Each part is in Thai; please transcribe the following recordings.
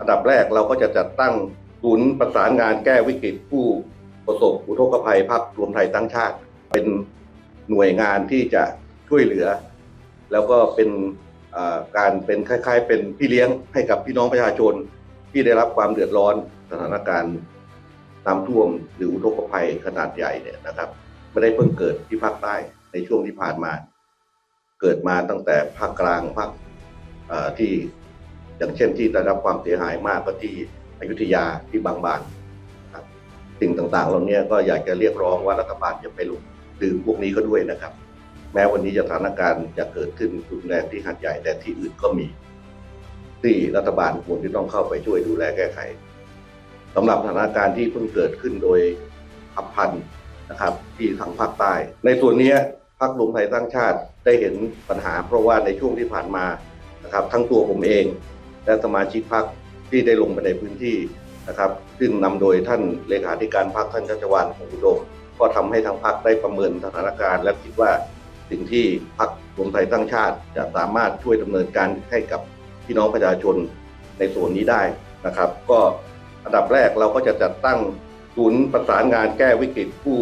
อันดับแรกเราก็จะจัดตั้งศูนย์ประสานงานแก้วิกฤตผู้ประสบอุทกภัยภาครวมไทยตั้งชาติ เป็นหน่วยงานที่จะช่วยเหลือ แล้วก็เป็นการเป็นคล้าย ๆ เป็นพี่เลี้ยงให้กับพี่น้องประชาชน ที่ได้รับความเดือดร้อนสถานการณ์น้ำท่วมหรืออุทกภัยขนาดใหญ่เนี่ยนะครับไม่ได้เพิ่งเกิดที่ภาคใต้ในช่วงที่ผ่านมา เกิดมาตั้งแต่ภาคกลางภาคที่ อย่างเช่นที่ได้รับความเสียหายมากก็ที่อยุธยาที่บางบานครับสิ่งต่างๆเหล่านี้ก็อยากจะเรียกร้องว่ารัฐบาลจะไปลงดื่มพวกนี้ก็ด้วยนะครับ แม้วันนี้สถานการณ์จะเกิดขึ้นรุนแรงที่หัดใหญ่แต่ที่อื่นก็มี ที่รัฐบาลควรที่ต้องเข้าไปช่วยดูแลแก้ไขสำหรับสถานการณ์ที่เพิ่งเกิดขึ้นโดยอับพันนะครับ ที่ทางภาคใต้ ในส่วนนี้พรรครวมไทยสร้างชาติได้เห็นปัญหา เพราะว่าในช่วงที่ผ่านมานะครับ ทั้งตัวผมเอง และสมาชิกพรรคที่ได้ลงไปในพื้นที่นะครับ ซึ่งนำโดยท่านเลขาธิการพรรคท่านชัชวานคงอุดมก็ทำให้ทางพรรคได้ประเมินสถานการณ์และคิดว่าสิ่งที่พรรครวมไทยสร้างชาติ จะสามารถช่วยดำเนินการให้กับพี่น้องประชาชนในส่วนนี้ได้นะครับ ก็อันดับแรกเราก็จะจัดตั้งศูนย์ประสานงานแก้วิกฤตผู้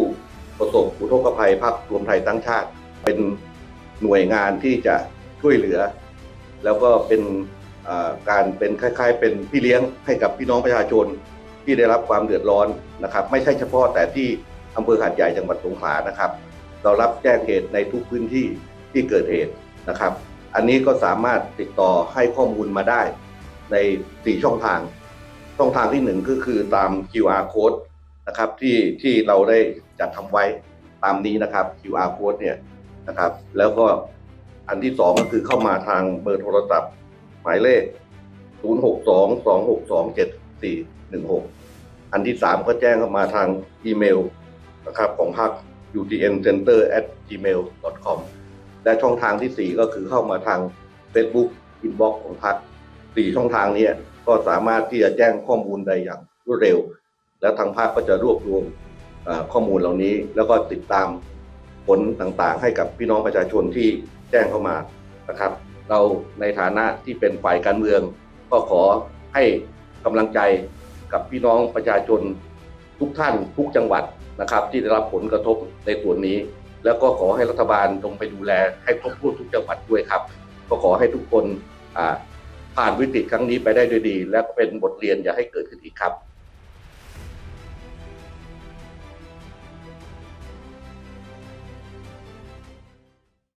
ประสบอุทกภัยภาครวมไทยตั้งชาติ เป็นหน่วยงานที่จะช่วยเหลือ แล้วก็เป็น การเป็นคล้าย ๆ เป็นพี่เลี้ยงให้กับพี่น้องประชาชนที่ได้รับความเดือดร้อนนะครับ ไม่ใช่เฉพาะแต่ที่อำเภอหาดใหญ่จังหวัดสงขลานะครับ เรารับแจ้งเหตุในทุกพื้นที่ที่เกิดเหตุนะครับ อันนี้ก็สามารถติดต่อให้ข้อมูลมาได้ใน 4 ช่องทาง ช่องทางที่ 1 ก็คือตาม QR code นะครับที่ที่เราได้จัดทำไว้ตามนี้นะครับ QR code เนี่ยนะครับ แล้วก็อันที่ 2 ก็คือเข้ามาทางเบอร์โทรศัพท์ หมายเลข 0622627416 อันที่ 3 ก็แจ้งเข้ามาทางอีเมลนะครับของพรรค utncenter at gmail com และช่องทางที่ 4 ก็คือเข้ามาทาง Facebook inbox ของพรรคสี่ช่องทางนี้ก็สามารถที่จะแจ้งข้อมูลได้อย่างรวดเร็ว แล้วทางภาคก็จะรวบรวมข้อมูลเหล่านี้ แล้วก็ติดตามผลต่างๆ ให้กับพี่น้องประชาชนที่แจ้งเข้ามานะครับ เราในฐานะที่เป็นฝ่ายการเมือง ก็ขอให้กำลังใจกับพี่น้องประชาชนทุกท่านทุกจังหวัดนะครับ ที่ได้รับผลกระทบในส่วนนี้ แล้วก็ขอให้รัฐบาลลงไปดูแลให้ครบถ้วนทุกจังหวัดด้วยครับ ก็ขอให้ทุกคนผ่านวิกฤตครั้งนี้ไปได้ด้วยดี และเป็นบทเรียนอย่าให้เกิดขึ้นอีกครับ